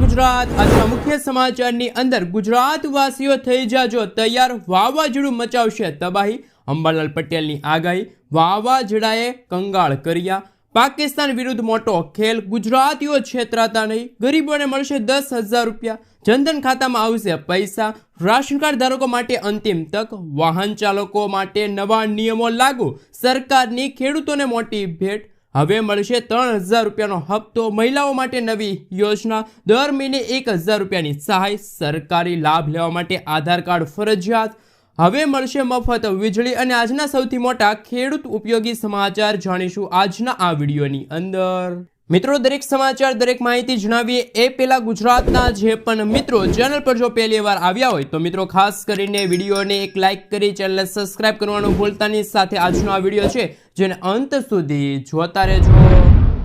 ગુજરાત આજના મુખ્ય સમાચારની અંદર ગુજરાતવાસીઓ થઈ જાજો તૈયાર. વાવાઝોડું મચાવશે તબાહી. અંબાલાલ પટેલની આગાહી. વાવાઝોડાએ કંગાળ કર્યા. પાકિસ્તાન વિરુદ્ધ મોટો ખેલ. ગુજરાતીઓ છેતરાતા નહીં. ગરીબોને મળશે દસ હજાર રૂપિયા. જનધન ખાતામાં આવશે પૈસા. રાશન કાર્ડ ધારકો માટે અંતિમ તક. વાહન ચાલકો માટે નવા નિયમો લાગુ. સરકારની ખેડૂતોને મોટી ભેટ. હવે મળશે ત્રણ હજાર રૂપિયાનો હપ્તો મહિલાઓ માટે નવી યોજના. દર મહિને એક હજાર રૂપિયાની સહાય સરકારી લાભ લેવા માટે આધાર કાર્ડ ફરજિયાત. હવે મળશે મફત વીજળી અને આજના સૌથી મોટા ખેડૂત ઉપયોગી સમાચાર. જાણીશું આજના આ વિડીયોની અંદર. મિત્રો, દરેક સમાચાર, દરેક માહિતી જણાવીએ. એ પહેલાં ગુજરાતના જે પણ મિત્રો ચેનલ પર જો પહેલી વાર આવ્યા હોય, તો મિત્રો, ખાસ કરીને વિડીયોને એક લાઇક કરી, ચેનલને સબસ્ક્રાઇબ કરવાનું ભૂલતાની સાથે આજનો આ વીડિયો છે, જેને અંત સુધી જોતા રહેજો.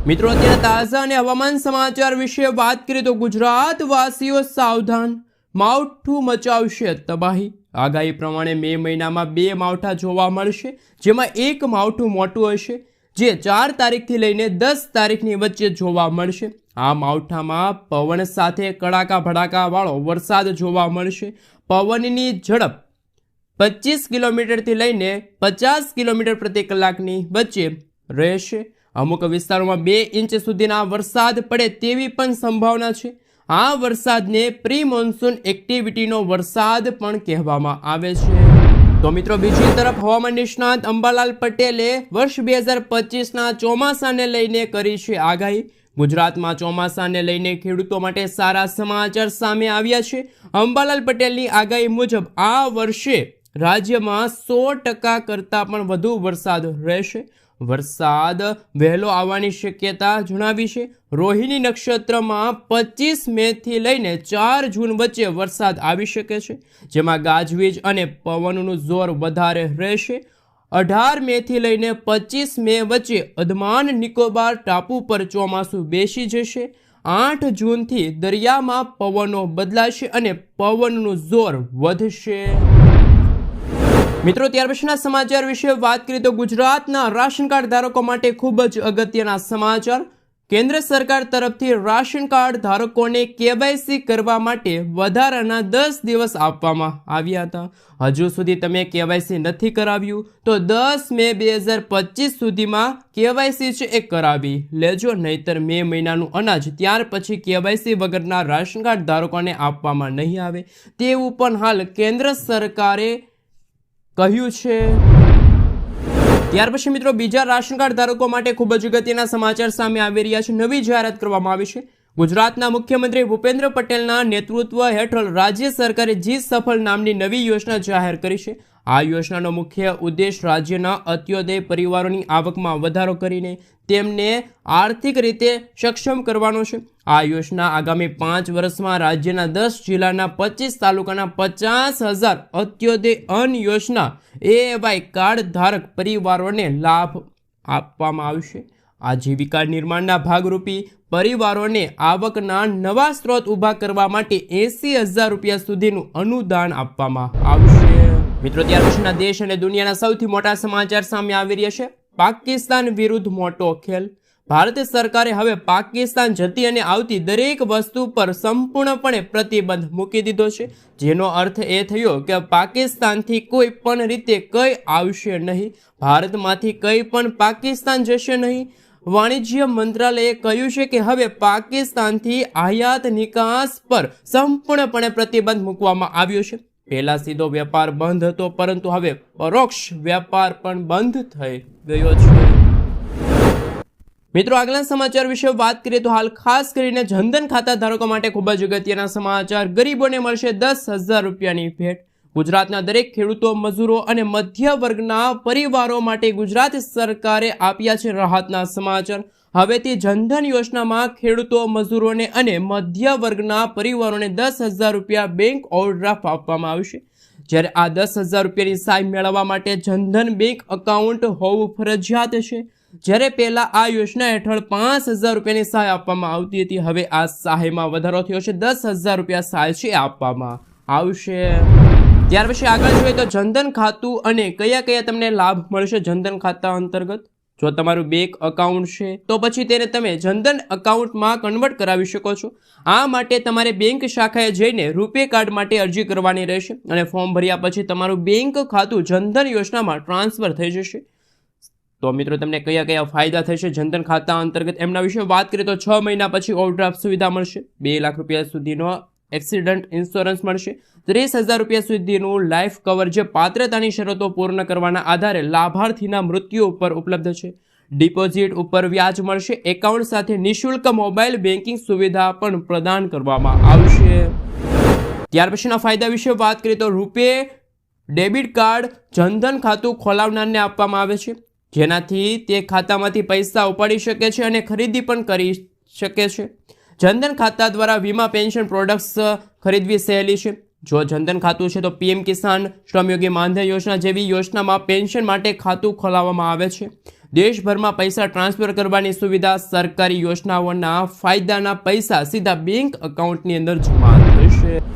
મિત્રો, અત્યારે તાજા અને હવામાન સમાચાર વિશે વાત કરીએ તો ગુજરાતવાસીઓ સાવધાન. માવઠું મચાવશે તબાહી. આગાહી પ્રમાણે મે મહિનામાં બે માવઠા જોવા મળશે, જેમાં એક માવઠું મોટું હશે. જે ચાર તારીખથી લઈને દસ તારીખની વચ્ચે જોવા મળશે. આ માવઠામાં પવન સાથે કડાકા ભડાકા વાળો વરસાદ જોવા મળશે. પવનની ઝડપ પચીસ કિલોમીટરથી લઈને પચાસ કિલોમીટર પ્રતિ કલાકની વચ્ચે રહેશે. અમુક વિસ્તારોમાં બે ઇંચ સુધીના વરસાદ પડે તેવી પણ સંભાવના છે. આ વરસાદને પ્રી મોન્સૂન એક્ટિવિટીનો વરસાદ પણ કહેવામાં આવે છે. તો મિત્રો બીજી તરફ હવામાન નિષ્ણાંત અંબાલાલ પટેલે વર્ષ બે હજાર પચીસના ચોમાસાને લઈને કરી છે આગાહી. ગુજરાતમાં ચોમાસાને લઈને ખેડૂતો માટે સારા સમાચાર સામે આવ્યા છે. અંબાલાલ પટેલની આગાહી મુજબ આ વર્ષે રાજ્યમાં સો ટકા કરતાં પણ વધુ વરસાદ રહેશે. વરસાદ વહેલો આવવાની શક્યતા જણાવી છે. રોહિણી નક્ષત્રમાં પચીસ મેથી લઈને ચાર જૂન વચ્ચે વરસાદ આવી શકે છે, જેમાં ગાજવીજ અને પવનનું જોર વધારે રહેશે. અઢાર મેથી લઈને પચીસ મે વચ્ચે અદમાન નિકોબાર ટાપુ પર ચોમાસું બેસી જશે. આઠ જૂનથી દરિયામાં પવનો બદલાશે અને પવનનું જોર વધશે. મિત્રો, ત્યાર પછીના સમાચાર વિશે વાત કરીએ તો ગુજરાતના રાશન કાર્ડ ધારકો માટે ખૂબ જ અગત્યના સમાચાર. કેન્દ્ર સરકાર તરફથી રાશન કાર્ડ ધારકોને કેવાયસી કરવા માટે વધારાના દસ દિવસ આપવામાં આવ્યા હતા. હજુ સુધી તમે કેવાયસી નથી કરાવ્યું, તો દસ મે બે હજાર પચીસ સુધીમાં કેવાયસી છે એ કરાવી લેજો, નહીતર મે મહિનાનું અનાજ ત્યાર પછી કેવાયસી વગરના રાશન કાર્ડ ધારકોને આપવામાં નહીં આવે. તેવું પણ હાલ કેન્દ્ર સરકારે કહ્યું છે. ત્યાર પછી મિત્રો બીજા રાશન કાર્ડ ધારકો માટે ખૂબ જ અગત્યના સમાચાર સામે આવી રહ્યા છે. નવી જાહેરાત કરવામાં આવી છે. ગુજરાતના મુખ્યમંત્રી ભૂપેન્દ્ર પટેલના નેતૃત્વ હેઠળ રાજ્ય સરકારે જી સફળ નામની નવી યોજના જાહેર કરી છે. આ યોજનાનો મુખ્ય ઉદ્દેશ રાજ્યના અત્યોદય પરિવારોની આવકમાં વધારો કરીને તેમને આર્થિક રીતે સક્ષમ કરવાનો છે. આ યોજના આગામી પાંચ વર્ષમાં રાજ્યના દસ જિલ્લાના પચીસ તાલુકાના પચાસ હજાર અત્યોદય અન્ન યોજના એવાય કાર્ડ ધારક પરિવારોને લાભ આપવામાં આવશે. આજીવિકા નિર્માણના ભાગરૂપી પરિવારોને આવકના નવા સ્ત્રોત ઊભા કરવા માટે એંસી હજાર રૂપિયા સુધીનું અનુદાન આપવામાં આવશે. મિત્રો, ત્યાર પછીના દેશ અને દુનિયાના સૌથી મોટા સમાચાર સામે આવી રહ્યા છે. પાકિસ્તાન વિરુદ્ધ મોટો ખેલ. ભારત સરકારે હવે પાકિસ્તાન જતી અને આવતી દરેક વસ્તુ પર સંપૂર્ણપણે પ્રતિબંધ મૂકી દીધો છે. જેનો અર્થ એ થયો કે પાકિસ્તાનથી કોઈ પણ રીતે કંઈ આવશે નહીં. ભારતમાંથી કંઈ પણ પાકિસ્તાન જશે નહીં. વાણિજ્ય મંત્રાલયે કહ્યું છે કે હવે પાકિસ્તાનથી આયાત નિકાસ પર સંપૂર્ણપણે પ્રતિબંધ મૂકવામાં આવ્યો છે. પહેલા સીધો વેપાર બંધ હતો, પરંતુ હવે પરોક્ષ વેપાર પણ બંધ થઈ ગયો છે. મિત્રો, આગલા સમાચાર વિશે વાત કરીએ તો હાલ ખાસ કરીને જનધન ખાતા ધારકો માટે ખૂબ જ અગત્યના સમાચાર. ગરીબોને મળશે દસ હજાર રૂપિયાની ભેટ. ગુજરાતના દરેક ખેડૂતો, મજૂરો અને મધ્ય વર્ગના પરિવારો માટે ગુજરાત સરકારે આપ્યા છે રાહતના સમાચાર. હવેથી જનધન યોજનામાં ખેડૂતો, મજૂરોને અને મધ્ય વર્ગના પરિવારોને દસ હજાર રૂપિયા બેંક ઓવરડ્રાફ્ટ આપવામાં આવશે જ્યારે આ દસ હજાર રૂપિયાની સહાય મેળવવા માટે જનધન બેંક એકાઉન્ટ હોવું ફરજિયાત છે. જ્યારે પહેલાં આ યોજના હેઠળ પાંચ હજાર રૂપિયાની સહાય આપવામાં આવતી હતી, હવે આ સહાયમાં વધારો થયો છે. દસ હજાર રૂપિયા સહાય છે આપવામાં આવશે. ત્યાર પછી આગળ જોઈએ તો જનધન ખાતું અને કયા કયા તમને લાભ મળશે જનધન ખાતા અંતર્ગત? જો તમારું બેંક અકાઉન્ટ છે, તો પછી તેને તમે જનધન અકાઉન્ટમાં કન્વર્ટ કરાવી શકો છો. આ માટે તમારે બેંક શાખાએ જઈને રૂપે કાર્ડ માટે અરજી કરવાની રહેશે અને ફોર્મ ભર્યા પછી તમારું બેંક ખાતું જનધન યોજનામાં ટ્રાન્સફર થઈ જશે. તો મિત્રો, તમને કયા કયા ફાયદા થશે જનધન ખાતા અંતર્ગત? એમના વિશે વાત કરીએ તો છ મહિના પછી ઓવરડ્રાફ્ટ સુવિધા મળશે. બે લાખ રૂપિયા સુધીનો એક્સિડન્ટ ઇન્સ્યોરન્સ મળશે. ત્રીસ હજાર રૂપિયા સુધીનું લાઈફ કવર જે પાત્રતાની શરતો પૂર્ણ કરવાના આધારે લાભાર્થીના મૃત્યુ ઉપર ઉપલબ્ધ છે. ડિપોઝિટ ઉપર વ્યાજ મળશે. એકાઉન્ટ સાથે નિઃશુલ્ક મોબાઈલ બેન્કિંગ સુવિધા પણ પ્રદાન કરવામાં આવશે. ત્યાર પછીના ફાયદા વિશે વાત કરીએ તો રૂપે ડેબિટ કાર્ડ જનધન ખાતું ખોલાવનારને આપવામાં આવે છે. જેનાથી તે ખાતામાંથી પૈસા ઉપાડી શકે છે અને ખરીદી પણ કરી શકે છે. જનધન ખાતા દ્વારા વીમા પેન્શન પ્રોડક્ટ્સ ખરીદવી સહેલી છે. જો જનધન ખાતું છે તો પીએમ કિસાન શ્રમયોગી માનધન યોજના જેવી યોજનામાં પેન્શન માટે ખાતું ખોલાવવામાં આવે છે. દેશભરમાં પૈસા ટ્રાન્સફર કરવાની સુવિધા સરકારી યોજનાઓના ફાયદાના પૈસા સીધા બેંક એકાઉન્ટની અંદર જમા થશે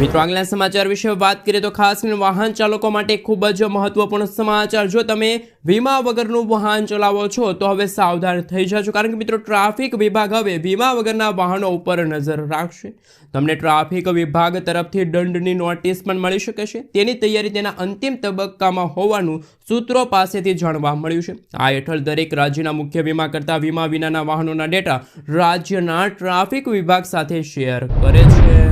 મિત્રો આગલા સમાચાર વિશે વાત કરીએ તો ખાસ કરીને વાહન ચાલકો માટે ખૂબ જ મહત્વપૂર્ણ સમાચાર. જો તમે વીમા વગરનું વાહન ચલાવો છો, તો હવે સાવધાન થઈ જશો કારણ કે મિત્રો, ટ્રાફિક વિભાગ હવે વીમા વગરના વાહનો ઉપર નજર રાખશે. તમને ટ્રાફિક વિભાગ તરફથી દંડની નોટિસ પણ મળી શકે છે. તેની તૈયારી તેના અંતિમ તબક્કામાં હોવાનું સૂત્રો પાસેથી જાણવા મળ્યું છે. આ હેઠળ દરેક રાજ્યના મુખ્ય વીમા કરતા વીમા વિનાના વાહનોના ડેટા રાજ્યના ટ્રાફિક વિભાગ સાથે શેર કરે છે.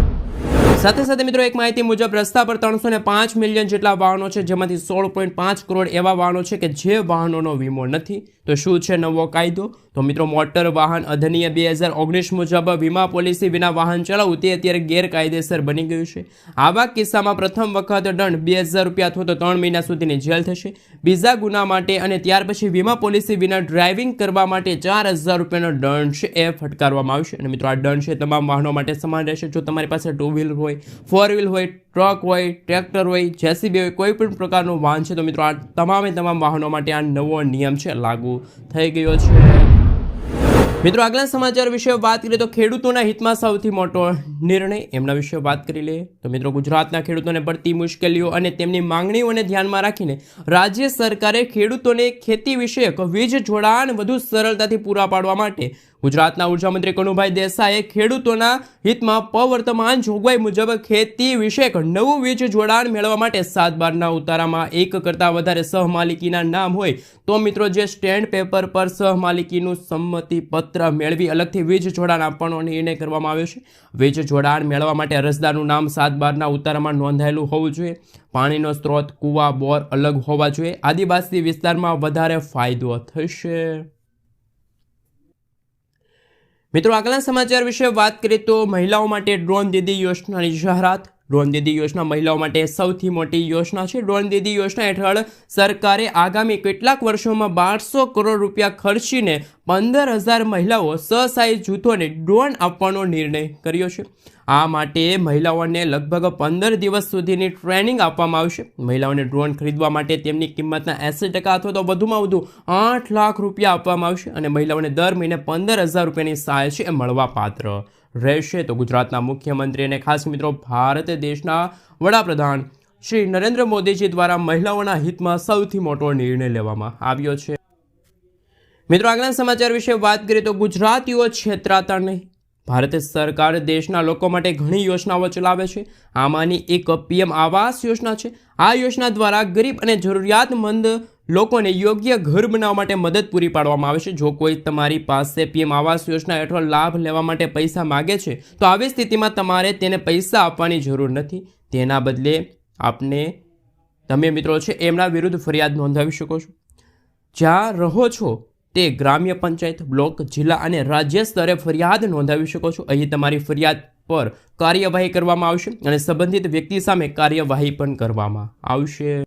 સાથે સાથે મિત્રો એક માહિતી મુજબ, રસ્તા પર ત્રણસો પાંચ મિલિયન જેટલા વાહનો છે, જેમાંથી સોળ પોઈન્ટ પાંચ કરોડ એવા વાહનો છે કે જે વાહનોનો વીમો નથી. તો શું છે નવો કાયદો? તો મિત્રો મોટર વાહન અધિનિયમ બે હજાર ઓગણીસ મુજબ વીમા પોલિસી વિના વાહન ચલાવવું તે અત્યારે ગેરકાયદેસર બની ગયું છે. આવા કિસ્સામાં પ્રથમ વખત દંડ બે હજાર રૂપિયા અથવા તો ત્રણ મહિના સુધીની જેલ થશે. બીજા ગુના માટે અને ત્યાર પછી વીમા પોલિસી વિના ડ્રાઇવિંગ કરવા માટે ચાર હજાર રૂપિયાનો દંડ છે એ ફટકારવામાં આવશે. અને મિત્રો આ દંડ છે તમામ વાહનો માટે સમાન રહેશે. જો તમારી પાસે ટુ વ્હીલર હોય, ફોર વ્હીલ હોય ટ્રક હોય, ટ્રેક્ટર હોય જેસીબી હોય, કોઈ પણ પ્રકારનું વાહન છે, તો મિત્રો આ તમામે તમામ વાહનો માટે આ નવો નિયમ છે, લાગુ થઈ ગયો છે. મિત્રો આગલા સમાચાર વિશે વાત કરીએ તો ખેડૂતોના હિતમાં સૌથી મોટો નિર્ણય એમના વિશે વાત કરી લઈએ. તો મિત્રો ગુજરાતના ખેડૂતોને પડતી મુશ્કેલીઓ અને તેમની માંગણીઓને ધ્યાનમાં રાખીને રાજ્ય સરકારે ખેડૂતોને ખેતી વિષયક વીજ જોડાણ વધુ સરળતાથી પૂરા પાડવા માટે ગુજરાતના ઉર્જામંત્રી કનુભાઈ દેસાઈએ ખેડૂતોના હિતમાં પવર્તમાન જોગવાઈ મુજબ ખેતી વિષયક નવું વીજ જોડાણ મેળવવા માટે સાત બારના ઉતારામાં એક કરતાં વધારે સહમાલિકીના નામ હોય તો મિત્રો જે સ્ટેન્ડ પેપર પર સહમાલિકીનું સંમતિ પત્ર મેળવી અલગથી વીજ જોડાણ આપવાનો નિર્ણય કરવામાં આવ્યો છે. વીજ જોડાણ મેળવવા માટે અરજદારનું નામ સાત બારના ઉતારામાં નોંધાયેલું હોવું જોઈએ. પાણીનો સ્ત્રોત, કૂવા, બોર અલગ હોવા જોઈએ. આદિવાસી વિસ્તારમાં વધારે ફાયદો થશે. મિત્રો આગલા સમાચાર વિશે વાત કરીએ તો મહિલાઓ માટે ડ્રોન દીદી યોજનાની જાહેરાત. ડ્રોન દીદી યોજના મહિલાઓ માટે સૌથી મોટી યોજના છે. ડ્રોન દીદી યોજના હેઠળ સરકારે આગામી કેટલાક વર્ષોમાં બારસો કરોડ રૂપિયા ખર્ચીને પંદર હજાર મહિલાઓ સહસાય જૂથોને ડ્રોન આપવાનો નિર્ણય કર્યો છે. આ માટે મહિલાઓને લગભગ પંદર દિવસ સુધીની ટ્રેનિંગ આપવામાં આવશે. મહિલાઓને ડ્રોન ખરીદવા માટે તેમની કિંમતના એંસી ટકા અથવા તો વધુમાં વધુ આઠ લાખ રૂપિયા આપવામાં આવશે અને મહિલાઓને દર મહિને પંદર હજાર રૂપિયાની સહાય છે એ મળવા પાત્ર રહેશે. તો ગુજરાતના મુખ્યમંત્રી અને ખાસ મિત્રો ભારત દેશના વડાપ્રધાન શ્રી નરેન્દ્ર મોદીજી દ્વારા મહિલાઓના હિતમાં સૌથી મોટો નિર્ણય લેવામાં આવ્યો છે. મિત્રો, આગળના સમાચાર વિશે વાત કરીએ તો ગુજરાતીઓ છેતરાતા નહીં. ભારત સરકાર દેશના લોકો માટે ઘણી યોજનાઓ ચલાવે છે. આમાંની એક પીએમ આવાસ યોજના છે. આ યોજના દ્વારા ગરીબ અને જરૂરિયાતમંદ લોકોને યોગ્ય ઘર બનાવવા માટે મદદ પૂરી પાડવામાં આવે છે. જો કોઈ તમારી પાસે પીએમ આવાસ યોજના હેઠળ લાભ લેવા માટે પૈસા માગે છે, તો આવી સ્થિતિમાં તમારે તેને પૈસા આપવાની જરૂર નથી. તેના બદલે આપને, તમે મિત્રો છે, એમના વિરુદ્ધ ફરિયાદ નોંધાવી શકો છો. જ્યાં રહો છો, તે ગ્રામ્ય પંચાયત, બ્લોક, જિલ્લા અને રાજ્ય સ્તરે ફરિયાદ નોંધાવી શકો છો. અહીં તમારી ફરિયાદ પર કાર્યવાહી કરવામાં આવશે અને સંબંધિત વ્યક્તિ સામે કાર્યવાહી પણ કરવામાં આવશે.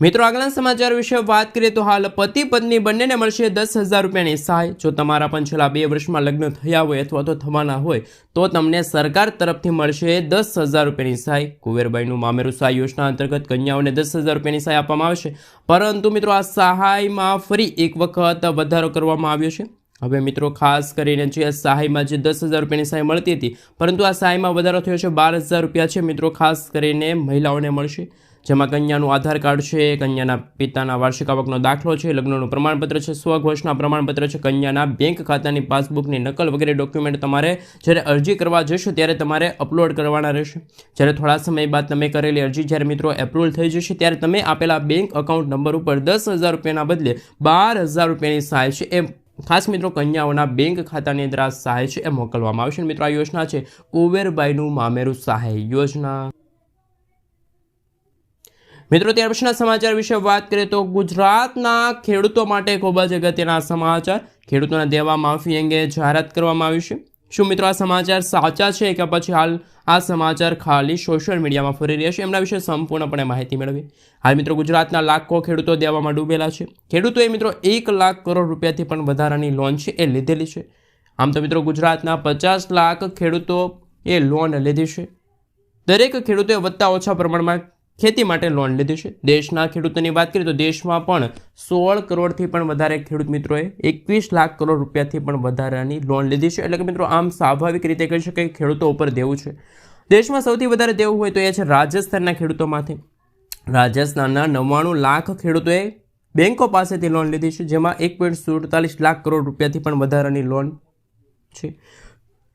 મિત્રો આગલા સમાચાર વિશે વાત કરીએ તો હાલ પતિ પત્ની બંનેને મળશે દસ હજાર રૂપિયાની સહાય. જો તમારા પણ છેલ્લા બે વર્ષમાં લગ્ન થયા હોય અથવા તો થવાના હોય, તો તમને સરકાર તરફથી મળશે દસ હજાર રૂપિયાની સહાય. કુવેરબાઈનું મામેરું સહાય યોજના અંતર્ગત કન્યાઓને દસ હજાર રૂપિયાની સહાય આપવામાં આવશે. પરંતુ મિત્રો, આ સહાયમાં ફરી એક વખત વધારો કરવામાં આવ્યો છે. હવે મિત્રો, ખાસ કરીને જે સહાયમાં જે દસ હજાર રૂપિયાની સહાય મળતી હતી, પરંતુ આ સહાયમાં વધારો થયો છે બાર હજાર રૂપિયા છે. મિત્રો, ખાસ કરીને મહિલાઓને મળશે. જેમાં કન્યાનું આધાર કાર્ડ છે, કન્યાના પિતાના વાર્ષિક આવકનો દાખલો છે, લગ્નનું પ્રમાણપત્ર છે, સ્વઘોષના પ્રમાણપત્ર છે, કન્યાના બેંક ખાતાની પાસબુકની નકલ વગેરે ડોક્યુમેન્ટ તમારે જ્યારે અરજી કરવા જશો ત્યારે તમારે અપલોડ કરવાના રહેશે. જ્યારે થોડા સમય બાદ તમે કરેલી અરજી જ્યારે મિત્રો એપ્રુવલ થઈ જશે ત્યારે તમે આપેલા બેંક અકાઉન્ટ નંબર ઉપર દસ હજાર રૂપિયાના બદલે બાર હજાર રૂપિયાની સહાય છે એ ખાસ મિત્રો કન્યાઓના બેંક ખાતાની અંદર આ સહાય છે એ મોકલવામાં આવશે. મિત્રો આ યોજના છે, કુવેરબાઈનું મામેરું સહાય યોજના. મિત્રો, ત્યાર પછીના સમાચાર વિશે વાત કરીએ તો ગુજરાતના ખેડૂતો માટે ખૂબ જ અગત્યના સમાચાર. ખેડૂતોના દેવા માફી અંગે જાહેરાત કરવામાં આવી છે. શું મિત્રો, આ સમાચાર સાચા છે કે પછી હાલ આ સમાચાર ખાલી સોશિયલ મીડિયામાં ફરી રહ્યા છે? એમના વિશે સંપૂર્ણપણે માહિતી મેળવી હાલ મિત્રો, ગુજરાતના લાખો ખેડૂતો દેવામાં ડૂબેલા છે. ખેડૂતોએ મિત્રો, એક લાખ કરોડ રૂપિયાથી પણ વધારાની લોન છે એ લીધેલી છે. આમ તો મિત્રો, ગુજરાતના પચાસ લાખ ખેડૂતો એ લોન લીધી છે. દરેક ખેડૂતોએ વધતા ઓછા પ્રમાણમાં ખેતી માટે લોન લીધી છે. દેશના ખેડૂતોની વાત કરીએ તો દેશમાં પણ સોળ કરોડથી પણ વધારે ખેડૂત મિત્રોએ એકવીસ લાખ કરોડ રૂપિયાથી પણ વધારાની લોન લીધી છે. એટલે કે મિત્રો, આમ સ્વાભાવિક રીતે કહી શકાય ખેડૂતો ઉપર દેવું છે. દેશમાં સૌથી વધારે દેવું હોય તો એ છે રાજસ્થાનના ખેડૂતોમાંથી. રાજસ્થાનના નવ્વાણું લાખ ખેડૂતોએ બેન્કો પાસેથી લોન લીધી છે, જેમાં એક પોઈન્ટ સુડતાલીસ લાખ કરોડ રૂપિયાથી પણ વધારાની લોન છે.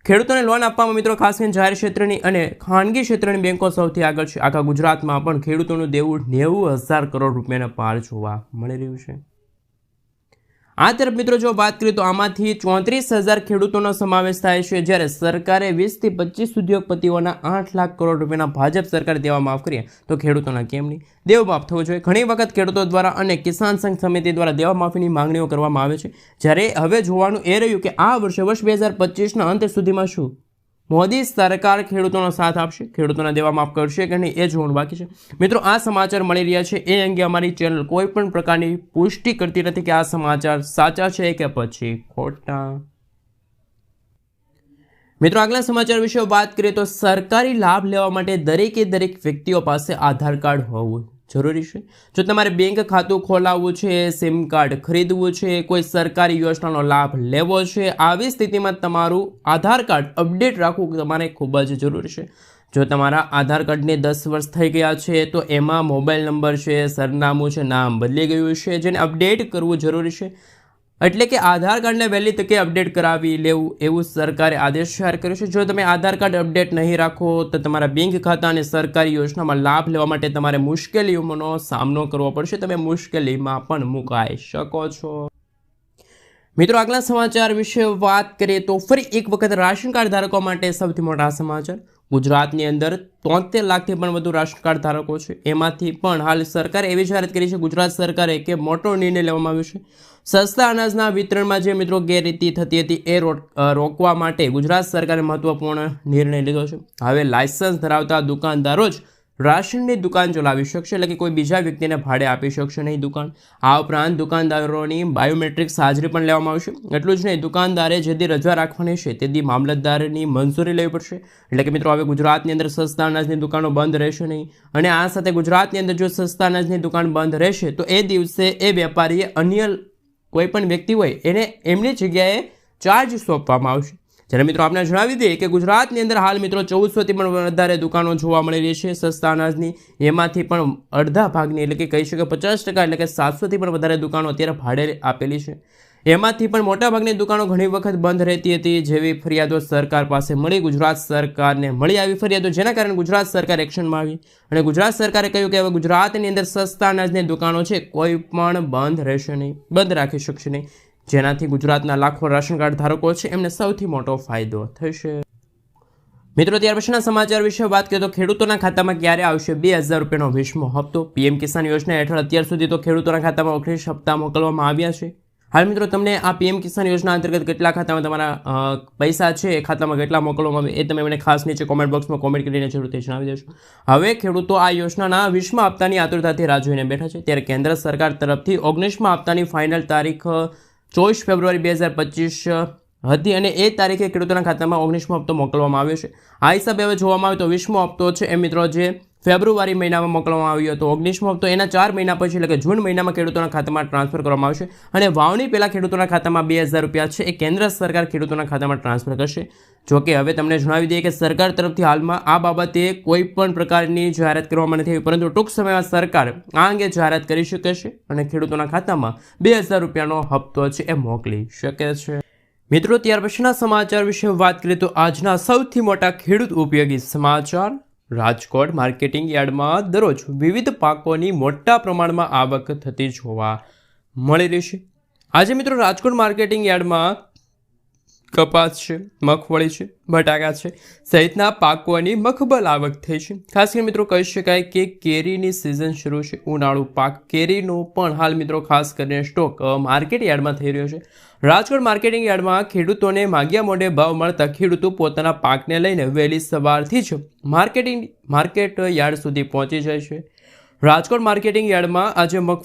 ખેડૂતોને લોન આપવામાં મિત્રો ખાસ કરીને જાહેર ક્ષેત્રની અને ખાનગી ક્ષેત્રની બેન્કો સૌથી આગળ છે. આખા ગુજરાતમાં પણ ખેડૂતોનું દેવું નેવું હજાર કરોડ રૂપિયાના પાર જોવા મળી રહ્યું છે. આ તરફ મિત્રો જો વાત કરીએ તો આમાંથી ચોત્રીસ હજાર ખેડૂતોનો સમાવેશ થાય છે. જ્યારે સરકારે વીસથી પચીસ ઉદ્યોગપતિઓના આઠ લાખ કરોડ રૂપિયાના ભાજપ સરકારે દેવા માફ કરીએ, તો ખેડૂતોના કેમ નહીં? દેવ માફ થવો જોઈએ. ઘણી વખત ખેડૂતો દ્વારા અને કિસાન સંઘ સમિતિ દ્વારા દેવા માફીની માંગણીઓ કરવામાં આવે છે. જ્યારે હવે જોવાનું એ રહ્યું કે આ વર્ષે વર્ષ બે હજાર પચીસના અંત સુધીમાં શું? મોદી સરકાર ખેડૂતોનો સાથ આપશે, ખેડૂતોના દેવા માફ કરશે કે નહીં એ જોવાનું બાકી છે. મિત્રો, આ સમાચાર મળી રહ્યા છે એ અંગે અમારી ચેનલ કોઈ પણ પ્રકારની પુષ્ટિ કરતી નથી કે આ સમાચાર સાચા છે કે પછી ખોટા. મિત્રો, આગલા સમાચાર વિશે વાત કરીએ તો સરકારી લાભ લેવા માટે દરેકે દરેક વ્યક્તિઓ પાસે આધાર કાર્ડ હોવું જરૂરી છે? જો તમારે બેંક ખાતું ખોલાવવું છે સિમ કાર્ડ ખરીદવું છે, કોઈ સરકારી યોજનાનો લાભ લેવો છે, આવી સ્થિતિમાં તમારું આધાર કાર્ડ અપડેટ રાખવું તમારે ખૂબ જ જરૂરી છે. જો તમારા આધાર કાર્ડને દસ વર્ષ થઈ ગયા છે, તો એમાં મોબાઈલ નંબર છે, સરનામું છે, નામ બદલી ગયું છે, જેને અપડેટ કરવું જરૂરી છે. એટલે કે આધાર કાર્ડને વહેલી તકે અપડેટ કરાવી લેવું એવું સરકારે આદેશ જાહેર કર્યો છે. જો તમે આધાર કાર્ડ અપડેટ નહીં રાખો તો તમારા બેંક ખાતા અને સરકારી યોજનામાં લાભ લેવા માટે તમારે મુશ્કેલીઓનો સામનો કરવો પડશે. તમે મુશ્કેલીમાં પણ મુકાઈ શકો છો. મિત્રો, આગલા સમાચાર વિશે વાત કરીએ તો ફરી એક વખત રાશન કાર્ડ ધારકો માટે સૌથી મોટા સમાચાર. ગુજરાતની અંદર તોતેર લાખથી પણ વધુ રાશન કાર્ડ ધારકો છે. એમાંથી પણ હાલ સરકારે એવી જાહેરાત કરી છે, ગુજરાત સરકારે કે મોટો નિર્ણય લેવામાં આવ્યો છે. સસ્તા અનાજના વિતરણમાં જે મિત્રો ગેરરીતિ થતી હતી, એ રોકવા માટે ગુજરાત સરકારે મહત્વપૂર્ણ નિર્ણય લીધો છે. હવે લાયસન્સ ધરાવતા દુકાનદારો જ રાશનની દુકાન ચલાવી શકશે, એટલે કે કોઈ બીજા વ્યક્તિને ભાડે આપી શકશે નહીં દુકાન. આ ઉપરાંત દુકાનદારોની બાયોમેટ્રિક્સ હાજરી પણ લેવામાં આવશે. એટલું જ નહીં, દુકાનદારે જેથી રજા રાખવાની છે તેથી મામલતદારની મંજૂરી લેવી પડશે. એટલે કે મિત્રો, હવે ગુજરાતની અંદર સસ્તા અનાજની દુકાનો બંધ રહેશે નહીં. અને આ સાથે ગુજરાતની અંદર જો સસ્તા અનાજની દુકાન બંધ રહેશે, તો એ દિવસે એ વેપારીએ અન્ય કોઈ પણ વ્યક્તિ હોય, એને એમની જગ્યાએ ચાર્જ સોંપવામાં આવશે. જ્યારે મિત્રો આપણે જણાવી દઈએ કે ગુજરાતની અંદર હાલ મિત્રો ચૌદસોથી પણ વધારે દુકાનો જોવા મળી રહી છે. સસ્તા અનાજની એમાંથી પણ અડધા ભાગની એટલે કે કહી શકે પચાસ ટકા એટલે કે સાતસોથી પણ વધારે દુકાનો અત્યારે ભાડે આપેલી છે. એમાંથી પણ મોટાભાગની દુકાનો ઘણી વખત બંધ રહેતી હતી, જેવી ફરિયાદો સરકાર પાસે મળી. ગુજરાત સરકારને મળી આવી ફરિયાદો, જેના કારણે ગુજરાત સરકાર એક્શનમાં આવી અને ગુજરાત સરકારે કહ્યું કે હવે ગુજરાતની અંદર સસ્તા અનાજની દુકાનો છે, કોઈ પણ બંધ રહેશે નહીં, બંધ રાખી શકશે નહીં. જેનાથી ગુજરાતના લાખો રાશન કાર્ડ ધારકો છે, એમને સૌથી મોટો ફાયદો થશે. મિત્રો, ત્યાર પછીના સમાચાર વિશે વાત કરીએ તો ખેડૂતોના ખાતામાં ક્યારે આવશે બે હજાર રૂપિયાનો વીસમો હપ્તો? પીએમ કિસાન યોજના હેઠળ અત્યાર સુધી તો ખેડૂતોના ખાતામાં ઓગણીસ હપ્તા મોકલવામાં આવ્યા છે. હાલ મિત્રો, તમને આ પીએમ કિસાન યોજના અંતર્ગત કેટલા ખાતામાં તમારા પૈસા છે, એ ખાતામાં કેટલા મોકલવામાં આવે, એ તમે મને ખાસ નીચે કોમેન્ટ બોક્સમાં કોમેન્ટ કરીને જરૂરથી જણાવી દેશો હવે ખેડૂતો આ યોજનાના વીસમા હપ્તાની આતુરતાથી રાહ જોઈને બેઠા છે. ત્યારે કેન્દ્ર સરકાર તરફથી ઓગણીસમા હપ્તાની ફાઇનલ તારીખ ચોવીસ ફેબ્રુઆરી બે હજાર પચીસ હતી અને એ તારીખે ખેડૂતોના ખાતામાં ઓગણીસમો હપ્તો મોકલવામાં આવ્યો છે. આ હિસાબે હવે જોવામાં આવે તો વીસમો હપ્તો છે. એ મિત્રો જે ફેબ્રુઆરી મહિનામાં મોકલવામાં આવ્યો હતો. ઓગણીસમો હપ્તો એના ચાર મહિના પછી, એટલે કે જૂન મહિનામાં ખેડૂતોના ખાતામાં ટ્રાન્સફર કરવામાં આવશે. અને વાવણી પહેલાં ખેડૂતોના ખાતામાં બે હજાર રૂપિયા છે. એ કેન્દ્ર સરકાર ખેડૂતોના ખાતામાં ટ્રાન્સફર કરશે. જોકે હવે તમને જણાવી દઈએ કે સરકાર તરફથી હાલમાં આ બાબતે કોઈ પણ પ્રકારની જાહેરાત કરવામાં નથી આવી, પરંતુ ટૂંક સમયમાં સરકાર આ અંગે જાહેરાત કરી શકે છે અને ખેડૂતોના ખાતામાં બે હજાર રૂપિયાનો હપ્તો છે એ મોકલી શકે છે. મિત્રો, ત્યાર પછીના સમાચાર વિશે વાત કરીએ તો આજના સૌથી મોટા ખેડૂત ઉપયોગી સમાચાર, રાજકોટ માર્કેટિંગ યાર્ડમાં દરરોજ વિવિધ પાકોની મોટા પ્રમાણમાં આવક થતી જોવા મળી રહી છે. આજે મિત્રો, રાજકોટ માર્કેટિંગ યાર્ડમાં કપાસ છે, મગફળી છે, બટાકા છે, સહિતના પાકોની મખબલ આવક થઈ છે. ખાસ કરીને મિત્રો કહી શકાય કે કેરીની સિઝન શરૂ છે, ઉનાળુ પાક કેરીનો પણ હાલ મિત્રો ખાસ કરીને સ્ટોક માર્કેટ યાર્ડમાં થઈ રહ્યો છે. રાજકોટ માર્કેટિંગ યાર્ડમાં ખેડૂતોને માગ્યા મોઢે ભાવ મળતા ખેડૂતો પોતાના પાકને લઈને વહેલી સવારથી જ માર્કેટિંગ માર્કેટ યાર્ડ સુધી પહોંચી જાય છે. રાજકોટ માર્કેટિંગ યાર્ડમાં આજે મગ